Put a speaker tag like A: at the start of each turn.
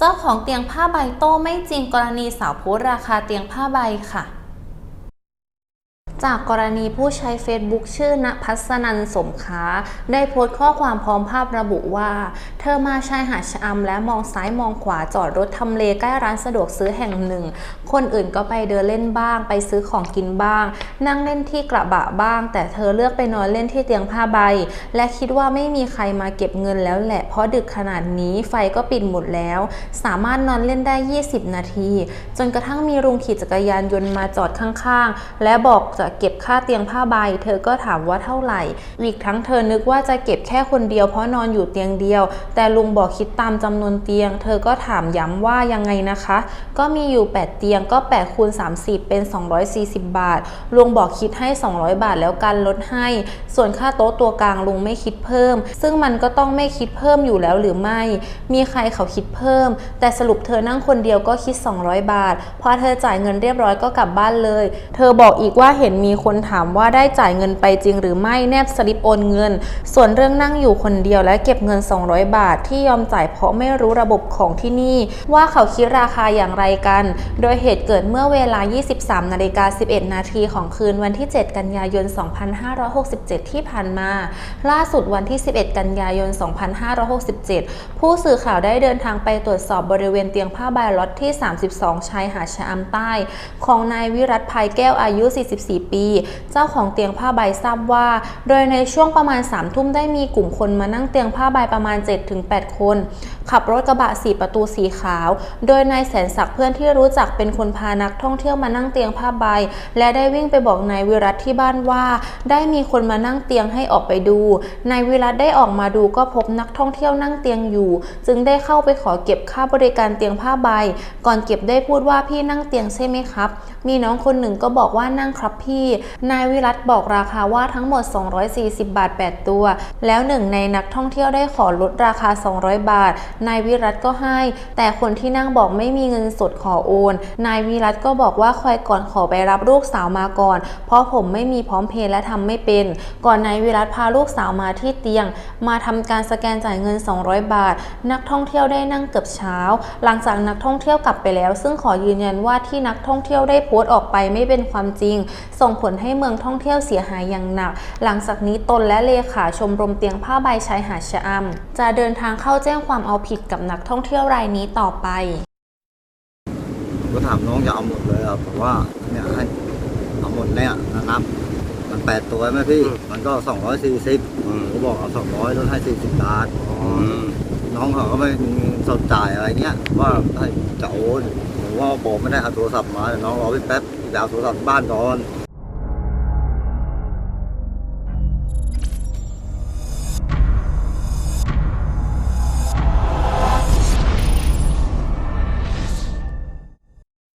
A: เจ้าของเตียงผ้าใบโต้ไม่จริงกรณีสาวโพสราคาเตียงผ้าใบค่ะ จากกรณีผู้ใช้ Facebook ชื่อณพัสนันสมค้า ได้โพสต์ข้อความพร้อมภาพระบุว่า เธอมาชายหาดชะอำและมองซ้ายมองขวาจอดรถทำเลใกล้ร้านสะดวกซื้อแห่งหนึ่ง คนอื่นก็ไปเดินเล่นบ้าง ไปซื้อของกินบ้าง นั่งเล่นที่กระบะบ้าง แต่เธอเลือกไปนอนเล่นที่เตียงผ้าใบ และคิดว่าไม่มีใครมาเก็บเงินแล้วแหละ เพราะดึกขนาดนี้ไฟก็ปิดหมดแล้ว สามารถนอนเล่นได้ 20 นาที จนกระทั่งมีลุงขี่จักรยานยนต์มาจอดข้างๆ และบอกจะเก็บค่าเตียงผ้าใบ เธอก็ถามว่าเท่าไหร่ อีกทั้งเธอนึกว่าจะเก็บแค่คนเดียวเพราะนอนอยู่เตียงเดียว แต่ลุงบอกคิดตามจำนวนเตียง เธอก็ถามย้ำว่ายังไงนะคะ ก็มีอยู่ 8 เตียงก็8คูณ30 เป็น 240 บาท ลุงบอกคิดให้ 200 บาทแล้วกันลดให้ ส่วนค่าโต๊ะตัวกลางลุงไม่คิดเพิ่ม ซึ่งมันก็ต้องไม่คิดเพิ่มอยู่แล้วหรือไม่ มีใครเขาคิดเพิ่ม แต่สรุปเธอนั่งคนเดียวก็คิด 200 บาท พอเธอจ่ายเงินเรียบร้อยก็กลับบ้านเลย เธอบอกอีกว่าเห็นมีคนถามว่าได้จ่ายเงินไปจริงหรือไม่แนบสลิปโอนเงิน ส่วนเรื่องนั่งอยู่คนเดียวและเก็บเงิน 200 บาท ที่ยอมจ่ายเพราะไม่รู้ระบบของที่นี่ ว่าเขาคิดราคาอย่างไรกัน โดยเหตุเกิดเมื่อเวลา 23นาฬิกา11 นาทีของคืนวันที่ 7 กันยายน 2567 ที่ผ่านมา ล่าสุดวันที่ 11 กันยายน 2567 ผู้สื่อข่าวได้เดินทางไปตรวจสอบบริเวณเตียงผ้าใบล็อตที่ 32 ชายหาดชะอำใต้ ของนายวิรัตภัยแก้วอายุ 44ปี เจ้าของเตียงผ้าใบทราบว่า โดยในช่วงประมาณ3ทุ่มได้มีกลุ่มคนมานั่งเตียงผ้าใบประมาณ 7-8 คน ขับรถกระบะสีประตูสีขาว โดยนายแสนศักดิ์เพื่อนที่รู้จักเป็นคนพานักท่องเที่ยวมานั่งเตียงผ้าใบ และได้วิ่งไปบอกนายวิรัตที่บ้านว่า ได้มีคนมานั่งเตียงให้ออกไปดู นายวิรัตได้ออกมาดูก็พบนักท่องเที่ยวนั่งเตียงอยู่ จึงได้เข้าไปขอเก็บค่าบริการเตียงผ้าใบ ก่อนเก็บได้พูดว่าพี่นั่งเตียงใช่ไหมครับ มีน้องคนหนึ่งก็บอกว่านั่งครับพี่นายวิรัตบอกราคาว่าทั้งหมด 240 บาท 8 ตัว แล้วหนึ่งในนักท่องเที่ยวได้ขอลดราคา 200 บาท นายวิรัตก็ให้ แต่คนที่นั่งบอกไม่มีเงินสดขอโอน นายวิรัตก็บอกว่าคอยก่อนขอไปรับลูกสาวมาก่อน เพราะผมไม่มีพร้อมเพย์และทำไม่เป็น ก่อนนายวิรัตพาลูกสาวมาที่เตียง มาทำการสแกนจ่ายเงิน 200 บาท นักท่องเที่ยวได้นั่งเกือบเช้า หลังจากนักท่องเที่ยวกลับไปแล้ว ซึ่งขอยืนยันว่าที่นักท่องเที่ยวได้โพสต์ออกไปไม่เป็นความจริงส่งผลให้เมืองท่องเที่ยวเสียหายอย่างหนัก หลังจากนี้ตนและเลขาชมรมเตียงผ้าใบชายหาดชะอำจะเดินทางเข้าแจ้งความเอาผิดกับนักท่องเที่ยวรายนี้ต่อไป
B: ก็ถามน้องจะเอาหมดเลยอะผมว่าเนี่ยให้เอาหมดเนี่ยนะครับมันแปดตัวไหมพี่ มันก็สองร้อยสี่สิบผมบอกเอาสองร้อยลดให้สี่สิบบาทน้องเขาก็ไม่มีสดจ่ายอะไรเงี้ยว่าให้จะโอนผมว่าบอกไม่ได้เอาโทรศัพท์มาเดี๋ยวน้องรอพี่แป๊บไปเอาโทรศัพท์บ้านก่อน
C: อ